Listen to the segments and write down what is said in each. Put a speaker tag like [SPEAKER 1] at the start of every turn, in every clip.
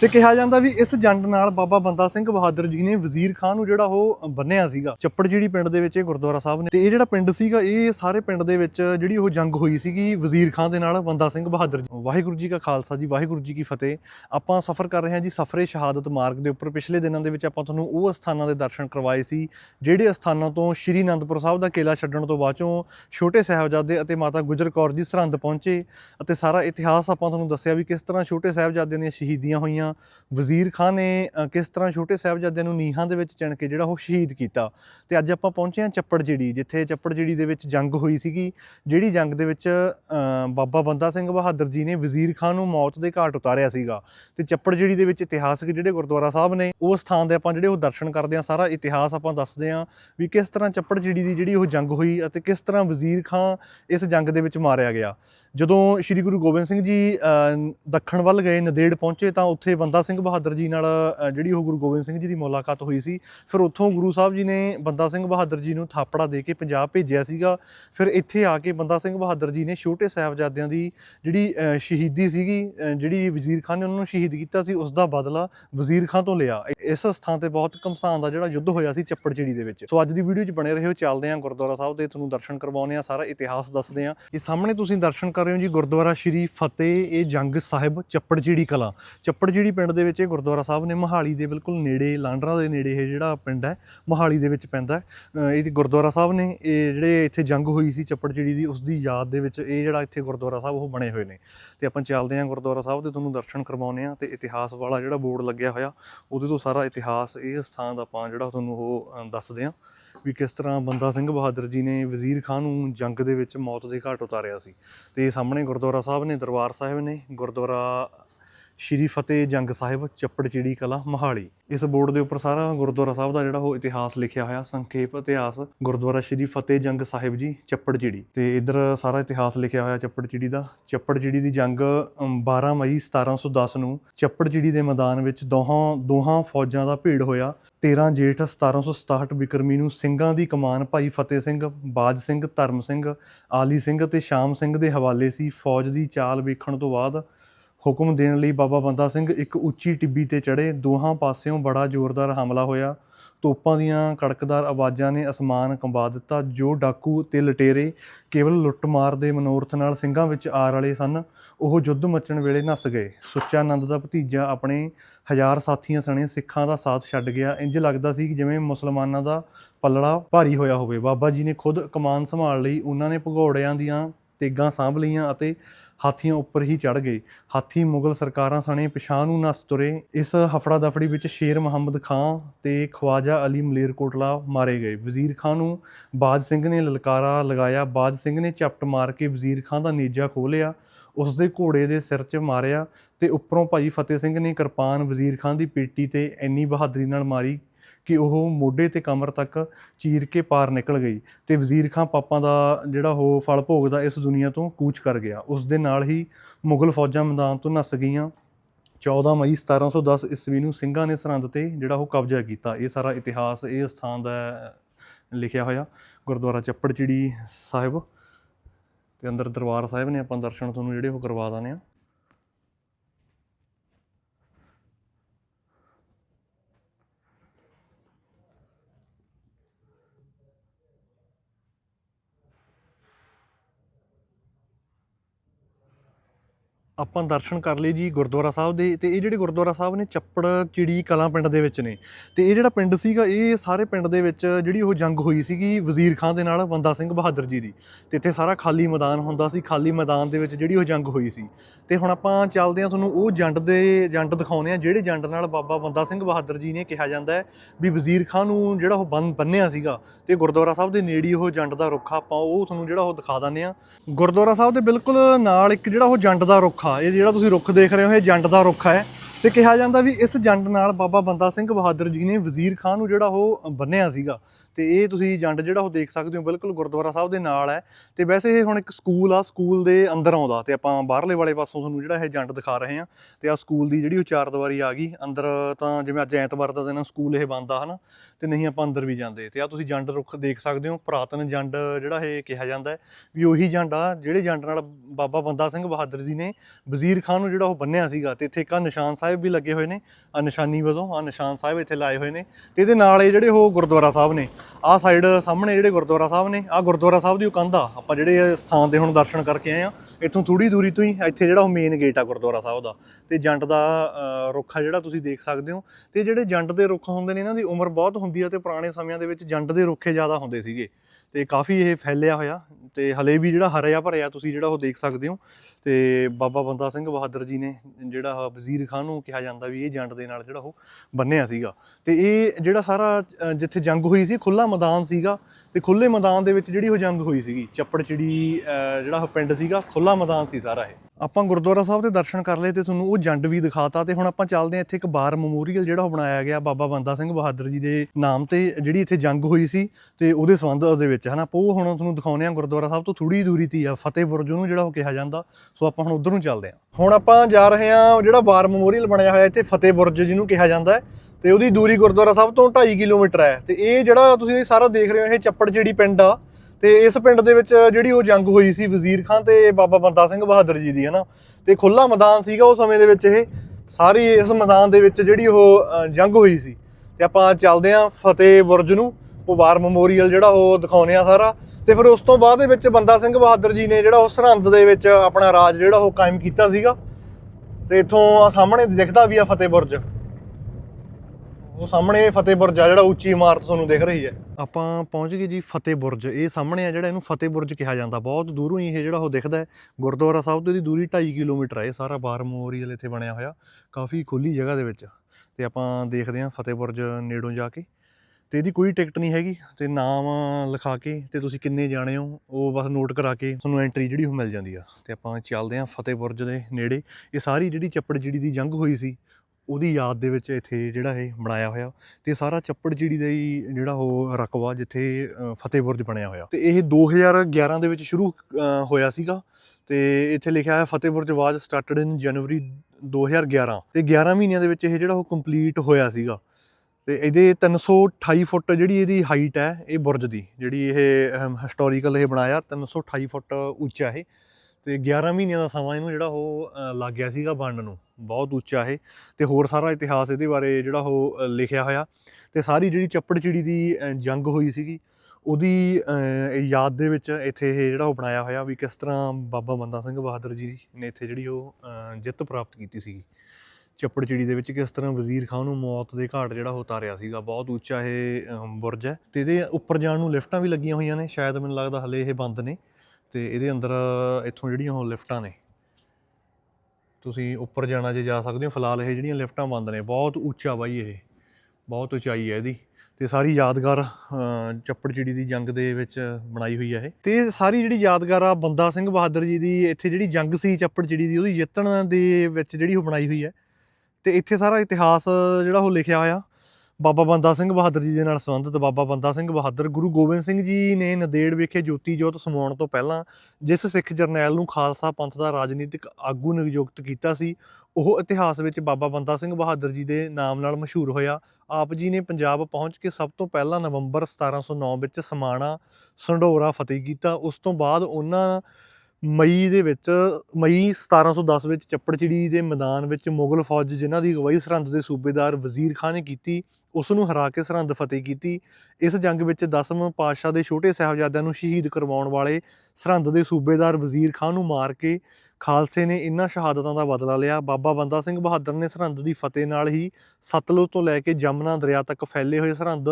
[SPEAKER 1] ਤੇ ਕਿਹਾ ਜਾਂਦਾ ਵੀ ਇਸ ਜੰਡ ਨਾਲ ਬਾਬਾ ਬੰਦਾ ਸਿੰਘ ਬਹਾਦਰ ਜੀ ਨੇ ਵਜ਼ੀਰ ਖਾਨ ਨੂੰ ਜਿਹੜਾ ਉਹ ਬੰਨਿਆ ਸੀਗਾ। ਚੱਪੜ ਜਿਹੜੀ ਪਿੰਡ ਦੇ ਵਿੱਚ, ਇਹ ਗੁਰਦੁਆਰਾ ਸਾਹਿਬ ਨੇ। ਤੇ ਇਹ ਜਿਹੜਾ ਪਿੰਡ ਸੀਗਾ, ਇਹ ਸਾਰੇ ਪਿੰਡ ਦੇ ਵਿੱਚ ਜਿਹੜੀ ਉਹ ਜੰਗ ਹੋਈ ਸੀਗੀ ਵਜ਼ੀਰ ਖਾਨ ਦੇ ਨਾਲ, ਬੰਦਾ ਸਿੰਘ ਬਹਾਦਰ ਜੀ। ਵਾਹਿਗੁਰੂ ਜੀ ਕਾ ਖਾਲਸਾ ਜੀ, ਵਾਹਿਗੁਰੂ ਜੀ ਕੀ ਫਤਿਹ। ਆਪਾਂ ਸਫ਼ਰ ਕਰ ਰਹੇ ਹਾਂ ਜੀ ਸਫ਼ਰੇ ਸ਼ਹਾਦਤ ਮਾਰਗ ਦੇ ਉੱਪਰ। ਪਿਛਲੇ ਦਿਨਾਂ ਦੇ ਵਿੱਚ ਆਪਾਂ ਤੁਹਾਨੂੰ ਉਹ ਸਥਾਨਾਂ ਦੇ ਦਰਸ਼ਨ ਕਰਵਾਏ ਸੀ, ਜਿਹੜੇ ਸਥਾਨਾਂ ਤੋਂ ਸ਼੍ਰੀ ਅਨੰਦਪੁਰ ਸਾਹਿਬ ਦਾ ਕਿਲਾ ਛੱਡਣ ਤੋਂ ਬਾਅਦ ਚੋਂ ਛੋਟੇ ਸਾਹਿਬਜ਼ਾਦੇ ਅਤੇ ਮਾਤਾ ਗੁਜਰ ਕੌਰ ਜੀ ਸਰਹੰਦ ਪਹੁੰਚੇ। ਅਤੇ ਸਾਰਾ ਇਤਿਹਾਸ ਆਪਾਂ ਤੁਹਾਨੂੰ ਦੱਸਿਆ ਵੀ ਕਿਸ ਤਰ੍ਹਾਂ ਛੋਟੇ ਸਾਹਿਬਜ਼ਾਦਿਆਂ ਦੀਆਂ ਸ਼ਹੀਦੀਆਂ ਹੋਈਆਂ। ਵਜ਼ੀਰ ਖਾਨ ਨੇ ਕਿਸ ਤਰ੍ਹਾਂ ਛੋਟੇ ਸਾਹਿਬਜ਼ਾਦਿਆਂ ਨੂੰ ਨੀਹਾਂ ਦੇ ਵਿੱਚ ਚਿਣ ਕੇ ਜਿਹੜਾ ਉਹ ਸ਼ਹੀਦ ਕੀਤਾ। ਤੇ ਅੱਜ ਆਪਾਂ ਪਹੁੰਚੇ ਹਾਂ ਚੱਪੜ ਜਿਹੜੀ ਜਿੱਥੇ ਚੱਪੜ ਜਿਹੜੀ ਦੇ ਵਿੱਚ ਜੰਗ ਹੋਈ ਸੀਗੀ, ਜਿਹੜੀ ਜੰਗ ਦੇ ਵਿੱਚ ਬਾਬਾ ਬੰਦਾ ਸਿੰਘ ਬਹਾਦਰ ਜੀ ਨੇ ਵਜ਼ੀਰ ਖਾਨ ਨੂੰ ਮੌਤ ਦੇ ਘਾਟ ਉਤਾਰਿਆ ਸੀਗਾ। ਤੇ ਚੱਪੜ ਜਿਹੜੀ ਦੇ ਵਿੱਚ ਇਤਿਹਾਸਕ ਜਿਹੜੇ ਗੁਰਦੁਆਰਾ ਸਾਹਿਬ ਨੇ, ਉਹ ਸਥਾਨ ਦੇ ਆਪਾਂ ਜਿਹੜੇ ਉਹ ਦਰਸ਼ਨ ਕਰਦੇ ਹਾਂ, ਸਾਰਾ ਇਤਿਹਾਸ ਆਪਾਂ ਦੱਸਦੇ ਹਾਂ ਵੀ ਕਿਸ ਤਰ੍ਹਾਂ ਚੱਪੜ ਜਿਹੜੀ ਦੀ ਜਿਹੜੀ ਉਹ ਜੰਗ ਹੋਈ ਅਤੇ ਕਿਸ ਤਰ੍ਹਾਂ ਵਜ਼ੀਰ ਖਾਨ ਇਸ ਜੰਗ ਦੇ ਵਿੱਚ ਮਾਰਿਆ ਗਿਆ। ਜਦੋਂ ਸ੍ਰੀ ਗੁਰੂ ਗੋਬਿੰਦ ਸਿੰਘ ਜੀ ਦੱਖਣ ਵੱਲ ਗਏ, ਨਦੇੜ ਪਹੁੰਚੇ ਤਾਂ ਉੱਥੇ ਬੰਦਾ ਸਿੰਘ ਬਹਾਦਰ ਜੀ ਨਾਲ ਜਿਹੜੀ ਉਹ ਗੁਰੂ ਗੋਬਿੰਦ ਸਿੰਘ ਜੀ ਦੀ ਮੁਲਾਕਾਤ ਹੋਈ ਸੀ ਫਿਰ ਉੱਥੋਂ ਗੁਰੂ ਸਾਹਿਬ ਜੀ ਨੇ ਬੰਦਾ ਸਿੰਘ ਬਹਾਦਰ ਜੀ ਨੂੰ ਥਾਪੜਾ ਦੇ ਕੇ ਪੰਜਾਬ ਭੇਜਿਆ ਸੀਗਾ। ਫਿਰ ਇੱਥੇ ਆ ਕੇ ਬੰਦਾ ਸਿੰਘ ਬਹਾਦਰ ਜੀ ਨੇ ਛੋਟੇ ਸਾਹਿਬਜ਼ਾਦਿਆਂ ਦੀ ਜਿਹੜੀ ਅ, ਸ਼ਹੀਦੀ ਸੀਗੀ ਜਿਹੜੀ ਵਜ਼ੀਰ ਖਾਨ ਨੇ ਉਹਨਾਂ ਨੂੰ ਸ਼ਹੀਦ ਕੀਤਾ ਸੀ ਉਸ ਦਾ ਬਦਲਾ ਵਜ਼ੀਰ ਖਾਨ ਤੋਂ ਲਿਆ। ਇਸ ਸਥਾਨ ਤੇ ਬਹੁਤ ਘਮਸਾਨ ਦਾ ਜਿਹੜਾ ਯੁੱਧ ਹੋਇਆ ਸੀ ਚੱਪੜਚਿੜੀ ਦੇ ਵਿੱਚ। ਸੋ ਅੱਜ ਦੀ ਵੀਡੀਓ 'ਚ ਬਣੇ ਰਹੋ ਚੱਲਦੇ ਹਾਂ ਗੁਰਦੁਆਰਾ ਸਾਹਿਬ ਦੇ ਤੁਹਾਨੂੰ ਦਰਸ਼ਨ ਕਰਵਾਉਂਦੇ ਹਾਂ ਸਾਰਾ ਇਤਿਹਾਸ ਦੱਸਦੇ ਹਾਂ। ਇਹ ਸਾਹਮਣੇ ਤੁਸੀਂ ਦਰਸ਼ਨ ਕਰ ਰਹੇ ਹੋ ਜੀ ਗੁਰਦੁਆਰਾ ਸ਼੍ਰੀ ਫਤਿਹ ਇਹ ਜੰਗ ਸਾਹਿਬ ਚੱਪੜਚਿੜੀ ਕਲਾ। ਚੱਪੜਚਿੜੀ ਪਿੰਡ ਦੇ ਵਿੱਚ ਇਹ ਗੁਰਦੁਆਰਾ ਸਾਹਿਬ ਨੇ ਮੋਹਾਲੀ ਦੇ ਬਿਲਕੁਲ ਨੇੜੇ, ਲਾਂਡਰਾ ਦੇ ਨੇੜੇ ਇਹ ਜਿਹੜਾ ਪਿੰਡ ਹੈ, ਮੋਹਾਲੀ ਦੇ ਵਿੱਚ ਪੈਂਦਾ ਹੈ। ਇਹ ਗੁਰਦੁਆਰਾ ਸਾਹਿਬ ਨੇ ਇਹ ਜਿਹੜੇ ਇੱਥੇ ਜੰਗ ਹੋਈ ਸੀ ਚੱਪੜਚਿੜੀ ਦੀ, ਉਸ ਦੀ ਯਾਦ ਦੇ ਵਿੱਚ ਇਹ ਜਿਹੜਾ ਇੱਥੇ ਗੁਰਦੁਆਰਾ ਸਾਹਿਬ ਉਹ ਬਣੇ ਹੋਏ ਨੇ ਤੇ ਆਪਾਂ ਚੱਲਦੇ ਹਾਂ ਗੁਰਦੁਆਰਾ ਸਾਹਿਬ ਦੇ ਤੁਹਾਨੂੰ ਦਰਸ਼ਨ ਕਰਵਾਉਂਦੇ ਹਾਂ ਤੇ ਇਤਿਹਾਸ ਵਾਲਾ ਜਿਹੜਾ ਬੋਰਡ ਲੱਗਿਆ ਹੋਇਆ, ਉਹਦੇ ਤੋਂ ਸਾਰਾ ਇਤਿਹਾਸ ਇਹ ਸਥਾਨ ਦਾ ਆਪਾਂ ਜਿਹੜਾ ਤੁਹਾਨੂੰ ਉਹ ਦੱਸਦੇ ਹਾਂ ਵੀ ਕਿਸ ਤਰ੍ਹਾਂ ਬੰਦਾ ਸਿੰਘ ਬਹਾਦਰ ਜੀ ਨੇ ਵਜ਼ੀਰ ਖਾਨ ਨੂੰ ਜੰਗ ਦੇ ਵਿੱਚ ਮੌਤ ਦੇ ਘਾਟ ਉਤਾਰਿਆ ਸੀ ਤੇ ਸਾਹਮਣੇ ਗੁਰਦੁਆਰਾ ਸਾਹਿਬ ਨੇ, ਦਰਬਾਰ ਸਾਹਿਬ ਨੇ, ਗੁਰਦੁਆਰਾ ਸ਼੍ਰੀ ਫਤਿਹ ਜੰਗ ਸਾਹਿਬ ਚੱਪੜਚਿੜੀ ਕਲਾ ਮੋਹਾਲੀ। ਇਸ ਬੋਰਡ ਦੇ ਉੱਪਰ ਸਾਰਾ ਗੁਰਦੁਆਰਾ ਸਾਹਿਬ ਦਾ ਜਿਹੜਾ ਉਹ ਇਤਿਹਾਸ ਲਿਖਿਆ ਹੋਇਆ ਸੰਖੇਪ ਇਤਿਹਾਸ ਗੁਰਦੁਆਰਾ ਸ਼੍ਰੀ ਫਤਿਹ ਜੰਗ ਸਾਹਿਬ ਜੀ ਚੱਪੜਚਿੜੀ। ਤੇ ਇੱਧਰ ਸਾਰਾ ਇਤਿਹਾਸ ਲਿਖਿਆ ਹੋਇਆ ਚੱਪੜਚਿੜੀ ਦਾ। ਚੱਪੜਚਿੜੀ ਦੀ ਜੰਗ ਅਮ, 12 ਮਈ 1710 ਨੂੰ ਚੱਪੜਚਿੜੀ ਦੇ ਮੈਦਾਨ ਵਿੱਚ ਦੋਹਾਂ ਦੋਹਾਂ ਫੌਜਾਂ ਦਾ ਭੀੜ ਹੋਇਆ। 13 ਜੇਠ 1767 ਬਿਕਰਮੀ ਨੂੰ ਸਿੰਘਾਂ ਦੀ ਕਮਾਨ ਭਾਈ ਫਤਿਹ ਸਿੰਘ ਬਾਜ ਸਿੰਘ ਧਰਮ ਸਿੰਘ ਆਲੀ ਸਿੰਘ ਤੇ ਸ਼ਾਮ ਸਿੰਘ ਦੇ ਹਵਾਲੇ ਸੀ। ਫੌਜ ਦੀ ਚਾਲ ਵੇਖਣ ਤੋਂ ਬਾਅਦ ਹੁਕਮ ਦੇਣ ਲਈ ਬਾਬਾ ਬੰਦਾ ਸਿੰਘ ਇੱਕ ਉੱਚੀ ਟਿੱਬੀ ਤੇ ਚੜ੍ਹੇ। ਦੋਹਾਂ ਪਾਸਿਓਂ ਬੜਾ ਜ਼ੋਰਦਾਰ ਹਮਲਾ ਹੋਇਆ। ਤੋਪਾਂ ਦੀਆਂ ਕੜਕਦਾਰ ਆਵਾਜ਼ਾਂ ਨੇ ਅਸਮਾਨ ਕੰਬਾ ਦਿੱਤਾ, ਜੋ ਡਾਕੂ ਤੇ ਲਟੇਰੇ ਕੇਵਲ ਲੁੱਟਮਾਰ ਦੇ ਮਨੋਰਥ ਨਾਲ ਸਿੰਘਾਂ ਵਿੱਚ ਆ ਰਲੇ ਸਨ। ਉਹ ਯੁੱਧ ਮਚਣ ਵੇਲੇ ਨੱਸ ਗਏ। ਸੁੱਚਾ ਆਨੰਦ ਦਾ ਭਤੀਜਾ ਆਪਣੇ ਹਜ਼ਾਰ ਸਾਥੀਆਂ ਸਣੇ ਸਿੱਖਾਂ ਦਾ ਸਾਥ ਛੱਡ ਗਿਆ। ਇੰਜ ਲੱਗਦਾ ਸੀ ਜਿਵੇਂ ਮੁਸਲਮਾਨਾਂ ਦਾ ਪੱਲੜਾ ਭਾਰੀ ਹੋਇਆ ਹੋਵੇ। ਬਾਬਾ ਜੀ ਨੇ ਖੁਦ ਕਮਾਨ ਸੰਭਾਲ ਲਈ। ਉਹਨਾਂ ਨੇ ਭਗੌੜਿਆਂ ਦੀਆਂ ਤੇਗਾਂ ਸਾਂਭ ਲਈਆਂ ਅਤੇ ਹਾਥੀਆਂ ਉੱਪਰ ਹੀ ਚੜ ਗਏ। ਹਾਥੀ ਮੁਗਲ ਸਰਕਾਰਾਂ ਸਣੇ ਪਿਛਾਂ ਨੂੰ ਨਸ ਤੁਰੇ। ਇਸ ਹਫੜਾ ਦਫੜੀ ਵਿੱਚ ਸ਼ੇਰ ਮੁਹੰਮਦ ਖਾਨ ਤੇ ਖਵਾਜਾ ਅਲੀ ਮਲੇਰਕੋਟਲਾ ਮਾਰੇ ਗਏ। ਵਜ਼ੀਰ ਖਾਨ ਨੂੰ ਬਾਜ ਸਿੰਘ ਨੇ ਲਲਕਾਰਾ ਲਗਾਇਆ। ਬਾਜ ਸਿੰਘ ਨੇ ਝਪਟ ਮਾਰ ਕੇ ਵਜ਼ੀਰ ਖਾਨ ਦਾ ਨੇਜਾ ਖੋਲਿਆ ਉਸ ਦੇ ਘੋੜੇ ਦੇ ਸਿਰ 'ਚ ਮਾਰਿਆ ਤੇ ਉੱਪਰੋਂ ਭਾਈ ਫਤਿਹ ਸਿੰਘ ਨੇ ਕਿਰਪਾਨ ਵਜ਼ੀਰ ਖਾਨ ਦੀ ਪੇਟੀ ਤੇ ਇੰਨੀ ਬਹਾਦਰੀ ਨਾਲ ਮਾਰੀ ਕਿ ਉਹ ਮੋਢੇ ਤੇ ਕਮਰ ਤੱਕ ਚੀਰ ਕੇ ਪਾਰ ਨਿਕਲ ਗਈ ਤੇ ਵਜ਼ੀਰ ਖਾਨ ਪਾਪਾਂ ਦਾ ਜਿਹੜਾ ਉਹ ਫਲ ਭੋਗਦਾ ਇਸ ਦੁਨੀਆ ਤੋਂ ਕੂਚ ਕਰ ਗਿਆ। ਉਸ ਦੇ ਨਾਲ ਹੀ ਮੁਗਲ ਫੌਜਾਂ ਮੈਦਾਨ ਤੋਂ ਨੱਸ ਗਈਆਂ। 14 ਮਈ 1710 ਈਸਵੀ ਨੂੰ ਸਿੰਘਾਂ ਨੇ ਸਰਹੰਦ ਤੇ ਜਿਹੜਾ ਉਹ ਕਬਜ਼ਾ ਕੀਤਾ। ਇਹ ਸਾਰਾ ਇਤਿਹਾਸ, ਇਹ ਸਥਾਨ ਦਾ ਲਿਖਿਆ ਹੋਇਆ। ਗੁਰਦੁਆਰਾ ਚੱਪੜਚਿੜੀ ਸਾਹਿਬ ਤੇ ਅੰਦਰ ਦਰਬਾਰ ਸਾਹਿਬ ਨੇ ਆਪਾਂ ਦਰਸ਼ਨ ਤੁਹਾਨੂੰ ਜਿਹੜੇ ਉਹ ਕਰਵਾ ਦਾਨੇ ਆ ਆਪਾਂ ਦਰਸ਼ਨ ਕਰ ਲਏ ਜੀ ਗੁਰਦੁਆਰਾ ਸਾਹਿਬ ਦੇ ਤੇ ਇਹ ਜਿਹੜੇ ਗੁਰਦੁਆਰਾ ਸਾਹਿਬ ਨੇ ਚੱਪੜ, ਚਿੜੀ, ਕਲਾਂ ਪਿੰਡ ਦੇ ਵਿੱਚ ਨੇ। ਤੇ ਇਹ ਜਿਹੜਾ ਪਿੰਡ ਸੀਗਾ, ਇਹ ਸਾਰੇ ਪਿੰਡ ਦੇ ਵਿੱਚ ਜਿਹੜੀ ਉਹ ਜੰਗ ਹੋਈ ਸੀਗੀ ਵਜ਼ੀਰ ਖਾਨ ਦੇ ਨਾਲ, ਬੰਦਾ ਸਿੰਘ ਬਹਾਦਰ ਜੀ ਦੀ। ਤੇ ਇੱਥੇ ਸਾਰਾ ਖਾਲੀ ਮੈਦਾਨ ਹੁੰਦਾ ਸੀ, ਖਾਲੀ ਮੈਦਾਨ ਦੇ ਵਿੱਚ ਜਿਹੜੀ ਉਹ ਜੰਗ ਹੋਈ ਸੀ। ਤੇ ਹੁਣ ਆਪਾਂ ਚੱਲਦੇ ਹਾਂ ਤੁਹਾਨੂੰ ਉਹ ਜੰਡ ਦੇ, ਜੰਡ ਦਿਖਾਉਂਦੇ ਆ ਜਿਹੜੇ ਜੰਡ ਨਾਲ ਬਾਬਾ ਬੰਦਾ ਸਿੰਘ ਬਹਾਦਰ ਜੀ ਨੇ ਕਿਹਾ ਜਾਂਦਾ ਹੈ ਵੀ ਵਜ਼ੀਰ ਖਾਨ ਨੂੰ ਜਿਹੜਾ ਉਹ ਬੰਨ, ਬੰਨਿਆ ਸੀਗਾ। ਤੇ ਗੁਰਦੁਆਰਾ ਸਾਹਿਬ ਦੇ ਨੇੜੇ ਉਹ ਜੰਡ ਦਾ ਰੁੱਖ ਆ, ਆਪਾਂ ਉਹ ਤੁਹਾਨੂੰ ਜਿਹੜਾ ਉਹ ਦਿਖਾ ਦਿੰਦੇ ਆ ਗੁਰਦੁਆਰਾ ਸਾਹਿਬ ਦੇ ਬਿਲਕੁਲ ਨਾਲ ਇੱਕ ਜਿਹੜਾ ਉਹ ਜੰਡ ਦਾ ਰੁੱਖ ਆ ਇਹ ਜਿਹੜਾ ਤੁਸੀਂ ਰੁੱਖ ਦੇਖ ਰਹੇ ਹੋ ਇਹ ਜੰਡ ਦਾ ਰੁੱਖ ਹੈ। ਤੇ ਕਿਹਾ ਜਾਂਦਾ ਵੀ ਇਸ ਜੰਡ ਨਾਲ ਬਾਬਾ ਬੰਦਾ ਸਿੰਘ ਬਹਾਦਰ ਜੀ ਨੇ ਵਜ਼ੀਰ ਖਾਨ ਨੂੰ ਜਿਹੜਾ ਉਹ ਬੰਨਿਆ ਸੀਗਾ। ਤੇ ਇਹ ਤੁਸੀਂ ਜੰਡ ਜਿਹੜਾ ਉਹ ਦੇਖ ਸਕਦੇ ਹੋ, ਬਿਲਕੁਲ ਗੁਰਦੁਆਰਾ ਸਾਹਿਬ ਦੇ ਨਾਲ ਹੈ। ਤੇ ਵੈਸੇ ਇਹ ਹੁਣ ਇੱਕ ਸਕੂਲ ਆ, ਸਕੂਲ ਦੇ ਅੰਦਰ ਆਉਂਦਾ ਤੇ ਆਪਾਂ ਬਾਹਰਲੇ ਵਾਲੇ ਪਾਸੋਂ ਤੁਹਾਨੂੰ ਜਿਹੜਾ ਇਹ ਜੰਡ ਦਿਖਾ ਰਹੇ ਹਾਂ। ਤੇ ਆ ਸਕੂਲ ਦੀ ਜਿਹੜੀ ਉਹ ਚਾਰ ਦੀਵਾਰੀ ਆ ਗਈ, ਅੰਦਰ ਤਾਂ ਜਿਵੇਂ ਅੱਜ ਐਤਵਾਰ ਦਾ ਦਿਨ ਸਕੂਲ ਇਹ ਬੰਦ ਆ, ਹਨਾ? ਤੇ ਨਹੀਂ ਆਪਾਂ ਅੰਦਰ ਵੀ ਜਾਂਦੇ। ਤੇ ਆ ਤੁਸੀਂ ਜੰਡ ਰੁੱਖ ਦੇਖ ਸਕਦੇ ਹੋ, ਪੁਰਾਤਨ ਜੰਡ ਜਿਹੜਾ ਇਹ ਕਿਹਾ ਜਾਂਦਾ ਹੈ ਵੀ ਉਹੀ ਜੰਡ ਆ, ਜਿਹੜੇ ਜੰਡ ਨਾਲ ਬਾਬਾ ਬੰਦਾ ਸਿੰਘ ਬਹਾਦਰ ਜੀ ਨੇ ਵਜ਼ੀਰ ਖਾਨ ਨੂੰ ਜਿਹੜਾ ਉਹ ਬੰਨਿਆ ਸੀਗਾ। ਤੇ ਇੱਥੇ ਇੱਕ ਆਹ ਨਿਸ਼ਾਨ ਸਾਹਿਬ ਵੀ ਲੱਗੇ ਹੋਏ ਨੇ ਆ ਨਿਸ਼ਾਨੀ ਵਜੋਂ ਆ ਨਿਸ਼ਾਨ ਸਾਹਿਬ ਇੱਥੇ ਲਾਏ ਹੋਏ ਨੇ ਤੇ ਇਹਦੇ ਨਾਲ ਇਹ ਜਿਹੜੇ ਉਹ ਗੁਰਦੁਆਰਾ ਸਾਹਿਬ ਨੇ ਆਹ ਸਾਈਡ ਸਾਹਮਣੇ ਜਿਹੜੇ ਗੁਰਦੁਆਰਾ ਸਾਹਿਬ ਨੇ ਆਹ ਗੁਰਦੁਆਰਾ ਸਾਹਿਬ ਦੀ ਉਹ ਕੰਧ ਆ ਆਪਾਂ ਜਿਹੜੇ ਸਥਾਨ ਦੇ ਹੁਣ ਦਰਸ਼ਨ ਕਰਕੇ ਆਏ ਆ ਇੱਥੋਂ ਥੋੜੀ ਦੂਰੀ ਤੋਂ ਹੀ ਇੱਥੇ ਜਿਹੜਾ ਉਹ ਮੇਨ ਗੇਟ ਆ ਗੁਰਦੁਆਰਾ ਸਾਹਿਬ ਦਾ ਤੇ ਜੰਡ ਦਾ ਅ, ਰੁੱਖ ਆ ਜਿਹੜਾ ਤੁਸੀਂ ਦੇਖ ਸਕਦੇ ਹੋ ਤੇ ਜਿਹੜੇ ਜੰਡ ਦੇ ਰੁੱਖ ਹੁੰਦੇ ਨੇ ਇਹਨਾਂ ਦੀ ਉਮਰ ਬਹੁਤ ਹੁੰਦੀ ਆ ਤੇ ਪੁਰਾਣੇ ਸਮਿਆਂ ਦੇ ਵਿੱਚ ਜੰਡ ਦੇ ਰੁੱਖੇ ਜ਼ਿਆਦਾ ਹੁੰਦੇ ਸੀਗੇ। ਤੇ ਕਾਫੀ ਇਹ ਫੈਲਿਆ ਹੋਇਆ ਤੇ ਹਲੇ ਵੀ ਜਿਹੜਾ ਹਰਿਆ ਭਰਿਆ ਤੁਸੀਂ ਜਿਹੜਾ ਉਹ ਦੇਖ ਸਕਦੇ ਹੋ। ਤੇ ਬਾਬਾ ਬੰਦਾ ਸਿੰਘ ਬਹਾਦਰ ਜੀ ਨੇ ਜਿਹੜਾ ਵਜ਼ੀਰ ਖਾਨ ਨੂੰ ਕਿਹਾ ਜਾਂਦਾ ਵੀ ਇਹ ਜੰਡ ਦੇ ਨਾਲ ਜਿਹੜਾ ਉਹ ਬੰਨਿਆ ਸੀਗਾ। ਤੇ ਇਹ ਜਿਹੜਾ ਸਾਰਾ ਜਿੱਥੇ ਜੰਗ ਹੋਈ ਸੀ ਖੁੱਲਾ ਮੈਦਾਨ ਸੀਗਾ ਤੇ ਖੁੱਲੇ ਮੈਦਾਨ ਦੇ ਵਿੱਚ ਜਿਹੜੀ ਉਹ ਜੰਗ ਹੋਈ ਸੀਗੀ ਚੱਪੜ ਚਿੜੀ ਜਿਹੜਾ ਉਹ ਪਿੰਡ ਸੀਗਾ ਖੁੱਲਾ ਮੈਦਾਨ ਸੀ ਸਾਰਾ ਇਹ। ਆਪਾਂ ਗੁਰਦੁਆਰਾ ਸਾਹਿਬ ਦੇ ਦਰਸ਼ਨ ਕਰ ਲਏ ਤੇ ਤੁਹਾਨੂੰ ਉਹ ਜੰਡ ਵੀ ਦਿਖਾਤਾ ਤੇ ਹੁਣ ਆਪਾਂ ਚੱਲਦੇ ਹਾਂ ਇੱਥੇ ਇੱਕ ਬਾਰ ਮੈਮੋਰੀਅਲ ਜਿਹੜਾ ਉਹ ਬਣਾਇਆ ਗਿਆ ਬਾਬਾ ਬੰਦਾ ਸਿੰਘ ਬਹਾਦਰ ਜੀ ਦੇ ਨਾਮ ਤੇ, ਜਿਹੜੀ ਇੱਥੇ ਜੰਗ ਹੋਈ ਸੀ ਤੇ ਉਹਦੇ ਸੰਬੰਧ ਉਹਦੇ ਵਿੱਚ, ਹਨਾ? ਆਪਾਂ ਉਹ ਹੁਣ ਤੁਹਾਨੂੰ ਦਿਖਾਉਂਦੇ ਹਾਂ ਗੁਰਦੁਆਰਾ ਸਾਹਿਬ ਤੋਂ ਥੋੜੀ ਦੂਰੀ ਤੇ ਆ ਫਤਿਹ ਬੁਰਜ ਨੂੰ ਜਿਹੜਾ ਉਹ ਕਿਹਾ ਜਾਂਦਾ। ਸੋ ਆਪਾਂ ਹੁਣ ਉਧਰ ਨੂੰ ਚੱਲਦੇ ਹਾਂ। ਹੁਣ ਆਪਾਂ ਜਾ ਰਹੇ ਹਾਂ ਜਿਹੜਾ ਬਾਰ ਮੈਮੋਰੀਅਲ ਬਣਿਆ ਹੋਇਆ ਇੱਥੇ ਫਤਿਹ ਬੁਰਜ ਜਿਹਨੂੰ ਕਿਹਾ ਜਾਂਦਾ ਹੈ ਤੇ ਉਹਦੀ ਦੂਰੀ ਗੁਰਦੁਆਰਾ ਸਾਹਿਬ ਤੋਂ 2.5 ਕਿਲੋਮੀਟਰ ਹੈ ਤੇ ਇਹ ਜਿਹੜਾ ਤੁਸੀਂ ਸਾਰਾ ਦੇਖ ਰਹੇ ਹੋ, ਇਹ ਚੱਪੜ ਜਿਹੜੀ ਪਿੰਡ ਆ ਤੇ ਇਸ ਪਿੰਡ ਦੇ ਵਿੱਚ ਜਿਹੜੀ ਉਹ ਜੰਗ ਹੋਈ ਸੀ ਵਜ਼ੀਰ ਖਾਨ ਤੇ ਬਾਬਾ ਬੰਦਾ ਸਿੰਘ ਬਹਾਦਰ ਜੀ ਦੀ ਹੈ ਨਾ ਤੇ ਖੁੱਲਾ ਮੈਦਾਨ ਸੀਗਾ ਉਸ ਸਮੇਂ ਦੇ ਵਿੱਚ ਇਹ। ਸਾਰੀ ਇਸ ਮੈਦਾਨ ਦੇ ਵਿੱਚ ਜਿਹੜੀ ਉਹ ਜੰਗ ਹੋਈ ਸੀ। ਤੇ ਆਪਾਂ ਚੱਲਦੇ ਆਂ ਫਤਿਹ ਬੁਰਜ ਨੂੰ, ਉਹ ਵਾਰ ਮੈਮੋਰੀਅਲ ਜਿਹੜਾ ਉਹ ਦਿਖਾਉਂਦੇ ਆ ਸਾਰਾ। ਤੇ ਫਿਰ ਉਸ ਤੋਂ ਬਾਅਦ ਦੇ ਵਿੱਚ ਬੰਦਾ ਸਿੰਘ ਬਹਾਦਰ ਜੀ ਨੇ ਜਿਹੜਾ ਉਹ ਸਰਹੰਦ ਦੇ ਵਿੱਚ ਆਪਣਾ ਰਾਜ ਜਿਹੜਾ ਉਹ ਕਾਇਮ ਕੀਤਾ ਸੀਗਾ। ਤੇ ਇੱਥੋਂ ਸਾਹਮਣੇ ਦਿਖਦਾ ਵੀ ਆ ਫਤਿਹ ਬੁਰਜ। ਉਹ ਸਾਹਮਣੇ ਫਤਿਹ ਬੁਰਜ ਆ ਜਿਹੜਾ ਉੱਚੀ ਇਮਾਰਤ ਤੁਹਾਨੂੰ ਦਿਖ ਰਹੀ ਹੈ। ਆਪਾਂ ਪਹੁੰਚ ਗਏ ਜੀ ਫਤਿਹ ਬੁਰਜ ਇਹ ਸਾਹਮਣੇ ਆ ਜਿਹੜਾ ਇਹਨੂੰ ਫਤਿਹ ਬੁਰਜ ਕਿਹਾ ਜਾਂਦਾ। ਬਹੁਤ ਦੂਰੋਂ ਹੀ ਇਹ ਜਿਹੜਾ ਉਹ ਦਿਖਦਾ ਹੈ। ਗੁਰਦੁਆਰਾ ਸਾਹਿਬ ਤੋਂ ਇਹਦੀ ਦੂਰੀ 2.5 ਕਿਲੋਮੀਟਰ ਹੈ। ਇਹ ਸਾਰਾ ਬਾਰ ਮੈਮੋਰੀਅਲ ਇੱਥੇ ਬਣਿਆ ਹੋਇਆ। ਕਾਫੀ ਖੁੱਲੀ ਜਗ੍ਹਾ ਦੇ ਵਿੱਚ। ਤੇ ਆਪਾਂ ਦੇਖਦੇ ਹਾਂ ਫਤਿਹ ਬੁਰਜ ਨੇੜੋਂ ਜਾ ਕੇ। ਤੇ ਇਹਦੀ ਕੋਈ ਟਿਕਟ ਨਹੀਂ ਹੈਗੀ। ਤੇ ਨਾਮ ਲਿਖਾ ਕੇ ਤੇ ਤੁਸੀਂ ਕਿੰਨੇ ਜਾਣੇ ਹੋ, ਉਹ ਬਸ ਨੋਟ ਕਰਾ ਕੇ ਤੁਹਾਨੂੰ ਐਂਟਰੀ ਜਿਹੜੀ ਉਹ ਮਿਲ ਜਾਂਦੀ ਆ। ਤੇ ਆਪਾਂ ਚੱਲਦੇ ਹਾਂ ਫਤਿਹ ਬੁਰਜ ਦੇ ਨੇੜੇ। ਇਹ ਸਾਰੀ ਜਿਹੜੀ ਚੱਪੜ ਜਿਹੜੀ ਦੀ ਜੰਗ ਹੋਈ ਸੀ ਉਹਦੀ ਯਾਦ ਦੇ ਵਿੱਚ ਇੱਥੇ ਜਿਹੜਾ ਇਹ ਬਣਾਇਆ ਹੋਇਆ ਤੇ ਸਾਰਾ ਚੱਪੜ ਚਿੜੀ ਦਾ ਹੀ ਜਿਹੜਾ ਉਹ ਰਕਬਾ ਜਿੱਥੇ ਫਤਿਹ ਬੁਰਜ ਬਣਿਆ ਹੋਇਆ। ਤੇ ਇਹ 2011 ਦੇ ਵਿੱਚ ਸ਼ੁਰੂ ਹੋਇਆ ਸੀਗਾ ਤੇ ਇੱਥੇ ਲਿਖਿਆ ਹੈ ਫਤਿਹ ਬੁਰਜ ਵਾਜ ਸਟਾਰਟਡ ਇਨ ਜਨਵਰੀ 2011 ਤੇ 11 ਮਹੀਨਿਆਂ ਦੇ ਵਿੱਚ ਇਹ ਜਿਹੜਾ ਉਹ ਕੰਪਲੀਟ ਹੋਇਆ ਸੀਗਾ। ਤੇ ਇਹਦੇ 328 ਫੁੱਟ ਜਿਹੜੀ ਇਹਦੀ ਹਾਈਟ ਹੈ, ਇਹ ਬੁਰਜ ਦੀ, ਜਿਹੜੀ ਇਹ ਹਿਸਟੋਰੀਕਲ ਇਹ ਬਣਾਇਆ 328 ਫੁੱਟ ਉੱਚਾ ਇਹ। ਤੇ 11 ਮਹੀਨਿਆਂ ਦਾ ਸਮਾਂ ਇਹਨੂੰ ਜਿਹੜਾ ਉਹ ਲੱਗ ਗਿਆ ਸੀਗਾ ਬਣਨ ਨੂੰ। ਬਹੁਤ ਉੱਚਾ ਇਹ ਤੇ ਹੋਰ ਸਾਰਾ ਇਤਿਹਾਸ ਇਹਦੇ ਬਾਰੇ ਜਿਹੜਾ ਉਹ ਲਿਖਿਆ ਹੋਇਆ ਤੇ ਸਾਰੀ ਜਿਹੜੀ ਚੱਪੜ ਚਿੜੀ ਦੀ ਜੰਗ ਹੋਈ ਸੀਗੀ, ਉਹਦੀ ਯਾਦ ਦੇ ਵਿੱਚ ਇੱਥੇ ਇਹ ਜਿਹੜਾ ਉਹ ਬਣਾਇਆ ਹੋਇਆ ਵੀ ਕਿਸ ਤਰ੍ਹਾਂ ਬਾਬਾ ਬੰਦਾ ਸਿੰਘ ਬਹਾਦਰ ਜੀ ਨੇ ਇੱਥੇ ਜਿਹੜੀ ਉਹ ਜਿੱਤ ਪ੍ਰਾਪਤ ਕੀਤੀ ਸੀਗੀ। ਚੱਪੜ ਚਿੜੀ ਦੇ ਵਿੱਚ ਕਿਸ ਤਰ੍ਹਾਂ ਵਜ਼ੀਰ ਖਾਨ ਨੂੰ ਮੌਤ ਦੇ ਘਾਟ ਜਿਹੜਾ ਉਹ ਉਤਾਰਿਆ ਸੀਗਾ, ਬਹੁਤ ਉੱਚਾ ਇਹ ਬੁਰਜ ਹੈ ਤੇ ਇਹਦੇ ਉੱਪਰ ਜਾਣ ਨੂੰ ਲਿਫਟਾਂ ਵੀ ਲੱਗੀਆਂ ਹੋਈਆਂ ਨੇ, ਸ਼ਾਇਦ ਮੈਨੂੰ ਲੱਗਦਾ ਹਲੇ ਇਹ ਬੰਦ ਨੇ ਤੇ ਇਹਦੇ ਅੰਦਰ ਇੱਥੋਂ ਜਿਹੜੀਆਂ ਉਹ ਲਿਫਟਾਂ ਨੇ। ਤੁਸੀਂ ਉੱਪਰ ਜਾਣਾ ਜੇ ਜਾ ਸਕਦੇ ਹੋ, ਫਿਲਹਾਲ ਇਹ ਜਿਹੜੀਆਂ ਲਿਫਟਾਂ ਬੰਦ ਨੇ, ਬਹੁਤ ਉੱਚਾ ਬਾਈ ਇਹ, ਬਹੁਤ ਉਚਾਈ ਹੈ ਇਹਦੀ ਤੇ ਸਾਰੀ ਯਾਦਗਾਰ ਚੱਪੜ ਚਿੜੀ ਦੀ ਜੰਗ ਦੇ ਵਿੱਚ ਬਣਾਈ ਹੋਈ ਹੈ ਇਹ। ਤੇ ਸਾਰੀ ਜਿਹੜੀ ਯਾਦਗਾਰ ਆ, ਬੰਦਾ ਸਿੰਘ ਬਹਾਦਰ ਜੀ ਦੀ, ਇੱਥੇ ਜਿਹੜੀ ਜੰਗ ਸੀ ਚੱਪੜ ਚਿੜੀ ਦੀ, ਉਹਦੀ ਜਿੱਤਣ ਦੇ ਵਿੱਚ ਜਿਹੜੀ ਉਹ ਬਣਾਈ ਹੋਈ ਹੈ। ਤੇ ਇੱਥੇ ਸਾਰਾ ਇਤਿਹਾਸ ਜਿਹੜਾ ਉਹ ਲਿਖਿਆ ਹੋਇਆ ਬਾਬਾ ਬੰਦਾ ਸਿੰਘ ਬਹਾਦਰ ਜੀ ਦੇ ਨਾਲ ਸੰਬੰਧਿਤ ਬਾਬਾ ਬੰਦਾ ਸਿੰਘ ਬਹਾਦਰ, ਗੁਰੂ ਗੋਬਿੰਦ ਸਿੰਘ ਜੀ ਨੇ ਨੰਦੇੜ ਵਿਖੇ ਜੋਤੀ ਜੋਤ ਸਮਾਉਣ ਤੋਂ ਪਹਿਲਾਂ ਜਿਸ ਸਿੱਖ ਜਰਨੈਲ ਨੂੰ ਖਾਲਸਾ ਪੰਥ ਦਾ ਰਾਜਨੀਤਿਕ ਆਗੂ ਨਿਯੁਕਤ ਕੀਤਾ ਸੀ, ਉਹ ਇਤਿਹਾਸ ਵਿੱਚ ਬਾਬਾ ਬੰਦਾ ਸਿੰਘ ਬਹਾਦਰ ਜੀ ਦੇ ਨਾਮ ਨਾਲ ਮਸ਼ਹੂਰ ਹੋਇਆ। ਆਪ ਜੀ ਨੇ ਪੰਜਾਬ ਪਹੁੰਚ ਕੇ ਸਭ ਤੋਂ ਪਹਿਲਾਂ ਨਵੰਬਰ 1709 ਵਿੱਚ ਸਮਾਣਾ, ਸੰਡੋਰਾ ਫਤਿਹ ਕੀਤਾ। ਉਸ ਤੋਂ ਬਾਅਦ ਉਹਨਾਂ ਮਈ ਦੇ ਵਿੱਚ, ਮਈ 1710 ਵਿੱਚ ਚੱਪੜਚਿੜੀ ਦੇ ਮੈਦਾਨ ਵਿੱਚ ਮੁਗਲ ਫੌਜ ਜਿਨ੍ਹਾਂ ਦੀ ਅਗਵਾਈ ਸਰਹੰਦ ਦੇ ਸੂਬੇਦਾਰ ਵਜ਼ੀਰ ਖਾਨ ਨੇ ਕੀਤੀ ਉਸ ਨੂੰ ਹਰਾ ਕੇ ਸਰਹੰਦ ਫਤਿਹ ਕੀਤੀ। ਇਸ ਜੰਗ ਵਿੱਚ 10ਵੇਂ ਪਾਤਸ਼ਾਹ ਦੇ ਛੋਟੇ ਸਾਹਿਬਜ਼ਾਦਿਆਂ ਨੂੰ ਸ਼ਹੀਦ ਕਰਵਾਉਣ ਵਾਲੇ ਸਰਹੰਦ ਦੇ ਸੂਬੇਦਾਰ ਵਜ਼ੀਰ ਖਾਨ ਨੂੰ ਮਾਰ ਕੇ ਖਾਲਸੇ ਨੇ ਇਨ੍ਹਾਂ ਸ਼ਹਾਦਤਾਂ ਦਾ ਬਦਲਾ ਲਿਆ। ਬਾਬਾ ਬੰਦਾ ਸਿੰਘ ਬਹਾਦਰ ਨੇ ਸਰਹੰਦ ਦੀ ਫਤਿਹ ਨਾਲ ਹੀ ਸਤਲੁਜ ਤੋਂ ਲੈ ਕੇ ਜਮਨਾ ਦਰਿਆ ਤੱਕ ਫੈਲੇ ਹੋਏ ਸਰਹੰਦ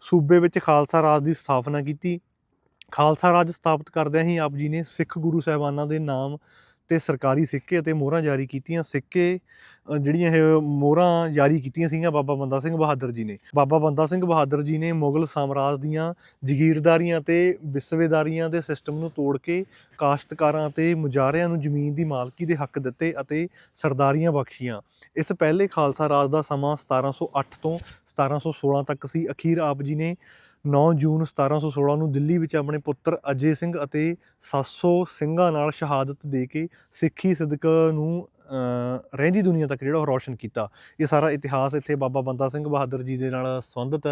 [SPEAKER 1] ਸੂਬੇ ਵਿੱਚ ਖਾਲਸਾ ਰਾਜ ਦੀ ਸਥਾਪਨਾ ਕੀਤੀ। ਖਾਲਸਾ ਰਾਜ ਸਥਾਪਿਤ ਕਰਦਿਆਂ ਹੀ ਆਪ ਜੀ ਨੇ ਸਿੱਖ ਗੁਰੂ ਸਾਹਿਬਾਨਾਂ ਦੇ ਨਾਮ ਤੇ ਸਰਕਾਰੀ ਸਿੱਕੇ ਅਤੇ ਮੋਹਰਾਂ ਜਾਰੀ ਕੀਤੀਆਂ। ਸਿੱਕੇ ਅ, ਜਿਹੜੀਆਂ ਇਹ ਮੋਹਰਾਂ ਜਾਰੀ ਕੀਤੀਆਂ ਸੀਗੀਆਂ ਬਾਬਾ ਬੰਦਾ ਸਿੰਘ ਬਹਾਦਰ ਜੀ ਨੇ। ਬਾਬਾ ਬੰਦਾ ਸਿੰਘ ਬਹਾਦਰ ਜੀ ਨੇ ਮੁਗਲ ਸਾਮਰਾਜ ਦੀਆਂ ਜ਼ਗੀਰਦਾਰੀਆਂ ਤੇ ਵਿਸਵੇਦਾਰੀਆਂ ਦੇ ਸਿਸਟਮ ਨੂੰ ਤੋੜ ਕੇ ਕਾਸ਼ਤਕਾਰਾਂ ਤੇ ਮੁਜਾਰਿਆਂ ਨੂੰ ਜ਼ਮੀਨ ਦੀ ਮਾਲਕੀ ਦੇ ਹੱਕ ਦਿੱਤੇ ਅਤੇ ਸਰਦਾਰੀਆਂ ਬਖਸ਼ੀਆਂ। ਇਸ ਪਹਿਲੇ ਖਾਲਸਾ ਰਾਜ ਦਾ ਸਮਾਂ 1708 ਤੋਂ 1716 ਤੱਕ ਸੀ। ਅਖੀਰ ਆਪ ਜੀ ਨੇ 9 ਜੂਨ 1716 ਨੂੰ ਦਿੱਲੀ ਵਿੱਚ ਆਪਣੇ ਪੁੱਤਰ ਅਜੇ ਸਿੰਘ ਅਤੇ 700 ਸਿੰਘਾਂ ਨਾਲ ਸ਼ਹਾਦਤ ਦੇ ਕੇ ਸਿੱਖੀ ਸਦਕ ਨੂੰ ਰਹਿੰਦੀ ਦੁਨੀਆ ਤੱਕ ਜਿਹੜਾ ਉਹ ਰੌਸ਼ਨ ਕੀਤਾ। ਇਹ ਸਾਰਾ ਇਤਿਹਾਸ ਇੱਥੇ ਬਾਬਾ ਬੰਦਾ ਸਿੰਘ ਬਹਾਦਰ ਜੀ ਦੇ ਨਾਲ ਸੰਬੰਧਿਤ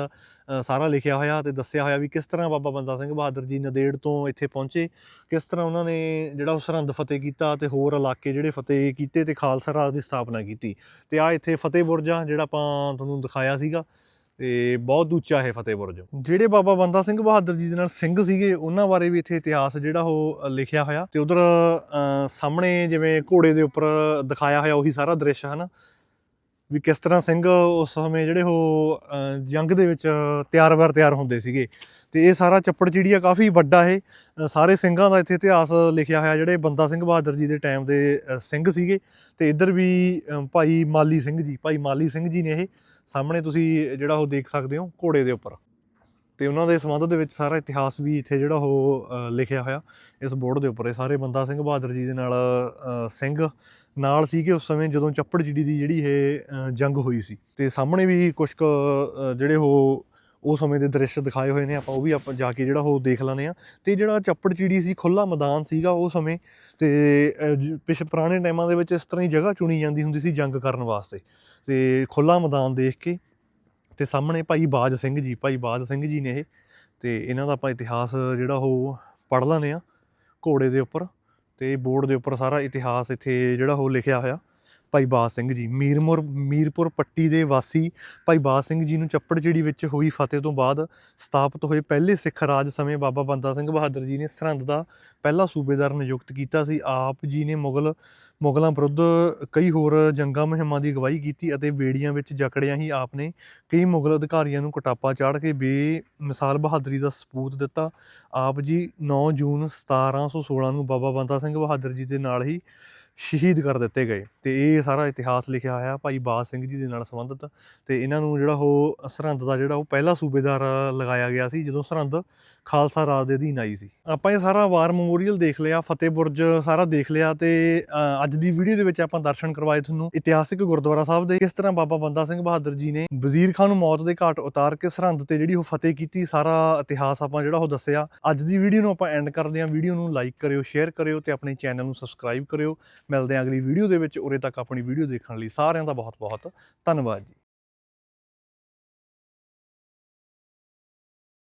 [SPEAKER 1] ਸਾਰਾ ਲਿਖਿਆ ਹੋਇਆ ਤੇ ਦੱਸਿਆ ਹੋਇਆ ਵੀ ਕਿਸ ਤਰ੍ਹਾਂ ਬਾਬਾ ਬੰਦਾ ਸਿੰਘ ਬਹਾਦਰ ਜੀ ਨਦੇੜ ਤੋਂ ਇੱਥੇ ਪਹੁੰਚੇ, ਕਿਸ ਤਰ੍ਹਾਂ ਉਹਨਾਂ ਨੇ ਜਿਹੜਾ ਉਹ ਸਰਹੰਦ ਫਤਿਹ ਕੀਤਾ ਤੇ ਹੋਰ ਇਲਾਕੇ ਜਿਹੜੇ ਫਤਿਹ ਕੀਤੇ ਤੇ ਖਾਲਸਾ ਰਾਜ ਦੀ ਸਥਾਪਨਾ ਕੀਤੀ। ਤੇ ਆ ਇੱਥੇ ਫਤਿਹ ਬੁਰਜਾ ਜਿਹੜਾ ਆਪਾਂ ਤੁਹਾਨੂੰ ਦਿਖਾਇਆ ਸੀਗਾ। ਤੇ ਬਹੁਤ ਉੱਚਾ ਹੈ ਫਤਿਹ ਬੁਰਜ ਜਿਹੜੇ ਬਾਬਾ ਬੰਦਾ ਸਿੰਘ ਬਹਾਦਰ ਜੀ ਦੇ ਨਾਲ ਸਿੰਘ ਸੀਗੇ, ਉਹਨਾਂ ਬਾਰੇ ਵੀ ਇੱਥੇ ਇਤਿਹਾਸ ਜਿਹੜਾ ਉਹ ਲਿਖਿਆ ਹੋਇਆ। ਤੇ ਉਧਰ ਸਾਹਮਣੇ ਜਿਵੇਂ ਘੋੜੇ ਦੇ ਉੱਪਰ ਦਿਖਾਇਆ ਹੋਇਆ ਉਹੀ ਸਾਰਾ ਦ੍ਰਿਸ਼ ਹੈ ਨਾ ਵੀ ਕਿਸ ਤਰ੍ਹਾਂ ਸਿੰਘ ਉਸ ਸਮੇਂ ਜਿਹੜੇ ਉਹ ਜੰਗ ਦੇ ਵਿੱਚ ਤਿਆਰ-ਬਰ ਤਿਆਰ ਹੁੰਦੇ ਸੀਗੇ। ਤੇ ਇਹ ਸਾਰਾ ਚੱਪੜ ਚਿੜੀਆ ਕਾਫੀ ਵੱਡਾ ਹੈ ਸਾਰੇ ਸਿੰਘਾਂ ਦਾ ਇੱਥੇ ਇਤਿਹਾਸ ਲਿਖਿਆ ਹੋਇਆ, ਜਿਹੜੇ ਬੰਦਾ ਸਿੰਘ ਬਹਾਦਰ ਜੀ ਦੇ ਟਾਈਮ ਦੇ ਸਿੰਘ ਸੀਗੇ। ਤੇ ਇੱਧਰ ਵੀ ਭਾਈ ਮਾਲੀ ਸਿੰਘ ਜੀ, ਭਾਈ ਮਾਲੀ ਸਿੰਘ ਜੀ ਨੇ ਇਹ ਸਾਹਮਣੇ ਤੁਸੀਂ ਜਿਹੜਾ ਉਹ ਦੇਖ ਸਕਦੇ ਹੋ ਘੋੜੇ ਦੇ ਉੱਪਰ। ਤੇ ਉਹਨਾਂ ਦੇ ਸੰਬੰਧ ਦੇ ਵਿੱਚ ਸਾਰਾ ਇਤਿਹਾਸ ਵੀ ਇੱਥੇ ਜਿਹੜਾ ਉਹ ਲਿਖਿਆ ਹੋਇਆ। ਇਸ ਬੋਰਡ ਦੇ ਉੱਪਰ ਇਹ ਸਾਰੇ ਬੰਦਾ ਸਿੰਘ ਬਹਾਦਰ ਜੀ ਦੇ ਨਾਲ ਸਿੰਘ ਨਾਲ ਸੀਗੇ ਉਸ ਸਮੇਂ ਜਦੋਂ ਚੱਪੜ ਚਿੜੀ ਦੀ ਜਿਹੜੀ ਇਹ ਜੰਗ ਹੋਈ ਸੀ। ਤੇ ਸਾਹਮਣੇ ਵੀ ਕੁਝ ਕੁ ਜਿਹੜੇ ਉਹ ਉਹ ਸਮੇਂ ਦੇ ਦ੍ਰਿਸ਼ ਦਿਖਾਏ ਹੋਏ ਨੇ ਆਪਾਂ ਉਹ ਵੀ ਆਪਾਂ ਜਾ ਕੇ ਜਿਹੜਾ ਉਹ ਦੇਖ ਲੈਂਦੇ ਆ ਤੇ ਜਿਹੜਾ ਚੱਪੜ ਚਿੜੀ ਸੀ ਖੁੱਲਾ ਮੈਦਾਨ ਸੀਗਾ ਉਹ ਸਮੇਂ ਤੇ ਅ, ਪਿਛ ਪੁਰਾਣੇ ਟਾਈਮਾਂ ਦੇ ਵਿੱਚ ਇਸ ਤਰ੍ਹਾਂ ਹੀ ਜਗ੍ਹਾ ਚੁਣੀ ਜਾਂਦੀ ਹੁੰਦੀ ਸੀ ਜੰਗ ਕਰਨ ਵਾਸਤੇ। ਤੇ ਖੁੱਲਾ ਮੈਦਾਨ ਦੇਖ ਕੇ ਤੇ ਸਾਹਮਣੇ ਭਾਈ ਬਾਜ ਸਿੰਘ ਜੀ ਭਾਈ ਬਾਜ ਸਿੰਘ ਜੀ ਨੇ ਇਹ ਤੇ ਇਹਨਾਂ ਦਾ ਆਪਾਂ ਇਤਿਹਾਸ ਜਿਹੜਾ ਉਹ ਪੜ੍ਹ ਲੈਂਦੇ ਆ ਘੋੜੇ ਦੇ ਉੱਪਰ ਤੇ ਬੋਰਡ ਦੇ ਉੱਪਰ ਸਾਰਾ ਇਤਿਹਾਸ ਇੱਥੇ ਜਿਹੜਾ ਉਹ ਲਿਖਿਆ ਹੋਇਆ। ਭਾਈ ਬਾਜ ਸਿੰਘ ਜੀ, ਮੀਰਮੁਰ, ਮੀਰਪੁਰ ਪੱਟੀ ਦੇ ਵਾਸੀ ਭਾਈ ਬਾਜ ਸਿੰਘ ਜੀ ਨੂੰ ਚੱਪੜਚਿੜੀ ਵਿੱਚ ਹੋਈ ਫਤਿਹ ਤੋਂ ਬਾਅਦ ਸਥਾਪਿਤ ਹੋਏ ਪਹਿਲੇ ਸਿੱਖ ਰਾਜ ਸਮੇਂ ਬਾਬਾ ਬੰਦਾ ਸਿੰਘ ਬਹਾਦਰ ਜੀ ਨੇ ਸਰਹੰਦ ਦਾ ਪਹਿਲਾ ਸੂਬੇਦਾਰ ਨਿਯੁਕਤ ਕੀਤਾ ਸੀ। ਆਪ ਜੀ ਨੇ ਮੁਗਲ, ਮੁਗਲਾਂ ਵਿਰੁੱਧ ਕਈ ਹੋਰ ਜੰਗਾਂ ਮੁਹਿੰਮਾਂ ਦੀ ਅਗਵਾਈ ਕੀਤੀ ਅਤੇ ਬੇੜੀਆਂ ਵਿੱਚ ਜਕੜਿਆਂ ਹੀ ਆਪ ਨੇ ਕਈ ਮੁਗਲ ਅਧਿਕਾਰੀਆਂ ਨੂੰ ਕਟਾਪਾ ਚਾੜ ਕੇ ਬੇਮਿਸਾਲ ਬਹਾਦਰੀ ਦਾ ਸਬੂਤ ਦਿੱਤਾ। ਆਪ ਜੀ 9 ਜੂਨ 1716 ਨੂੰ ਬਾਬਾ ਬੰਦਾ ਸਿੰਘ ਬਹਾਦਰ ਜੀ ਦੇ ਨਾਲ ਹੀ ਸ਼ਹੀਦ ਕਰ ਦਿੱਤੇ ਗਏ। ਤੇ ਇਹ ਸਾਰਾ ਇਤਿਹਾਸ ਲਿਖਿਆ ਹੋਇਆ ਭਾਈ ਬਾਜ ਸਿੰਘ ਜੀ ਦੇ ਨਾਲ ਸੰਬੰਧਿਤ। ਤੇ ਇਹਨਾਂ ਨੂੰ ਜਿਹੜਾ ਉਹ ਸਰਹੰਦ ਦਾ ਜਿਹੜਾ ਉਹ ਪਹਿਲਾ ਸੂਬੇਦਾਰ ਲਗਾਇਆ ਗਿਆ ਸੀ, ਜਦੋਂ ਸਰਹੰਦ ਖਾਲਸਾ ਰਾਜ ਦੇ ਅਧੀਨ ਆਈ ਸੀ। ਆਪਾਂ ਇਹ ਸਾਰਾ ਵਾਰ ਮੈਮੋਰੀਅਲ ਦੇਖ ਲਿਆ, ਫਤਿਹ ਬੁਰਜ ਸਾਰਾ ਦੇਖ ਲਿਆ ਤੇ ਅੱਜ ਦੀ ਵੀਡੀਓ ਦੇ ਵਿੱਚ ਆਪਾਂ ਦਰਸ਼ਨ ਕਰਵਾਏ ਤੁਹਾਨੂੰ। ਇਤਿਹਾਸਿਕ ਗੁਰਦੁਆਰਾ ਸਾਹਿਬ ਦੇ, ਕਿਸ ਤਰ੍ਹਾਂ ਬਾਬਾ ਬੰਦਾ ਸਿੰਘ ਬਹਾਦਰ ਜੀ ਨੇ ਵਜ਼ੀਰ ਖਾਨ ਨੂੰ ਮੌਤ ਦੇ ਘਾਟ ਉਤਾਰ ਕੇ ਸਰਹੰਦ ਤੇ ਜਿਹੜੀ ਉਹ ਫਤਿਹ ਕੀਤੀ, ਸਾਰਾ ਇਤਿਹਾਸ ਆਪਾਂ ਜਿਹੜਾ ਉਹ ਦੱਸਿਆ। ਅੱਜ ਦੀ ਵੀਡੀਓ ਨੂੰ ਆਪਾਂ ਐਂਡ ਕਰਦੇ ਹਾਂ। ਵੀਡੀਓ ਨੂੰ ਲਾਈਕ ਕਰਿਓ ਸ਼ੇਅਰ ਕਰਿਓ ਤੇ ਆਪਣੇ ਚੈਨਲ ਨੂੰ ਸਬਸਕ੍ਰਾਈਬ ਕਰਿਓ। ਮਿਲਦੇ ਹਾਂ ਅਗਲੀ ਵੀਡੀਓ ਦੇ ਵਿੱਚ, ਉਰੇ ਤੱਕ ਆਪਣੀ ਵੀਡੀਓ ਦੇਖਣ ਲਈ ਸਾਰਿਆਂ ਦਾ ਬਹੁਤ ਬਹੁਤ ਧੰਨਵਾਦ ਜੀ।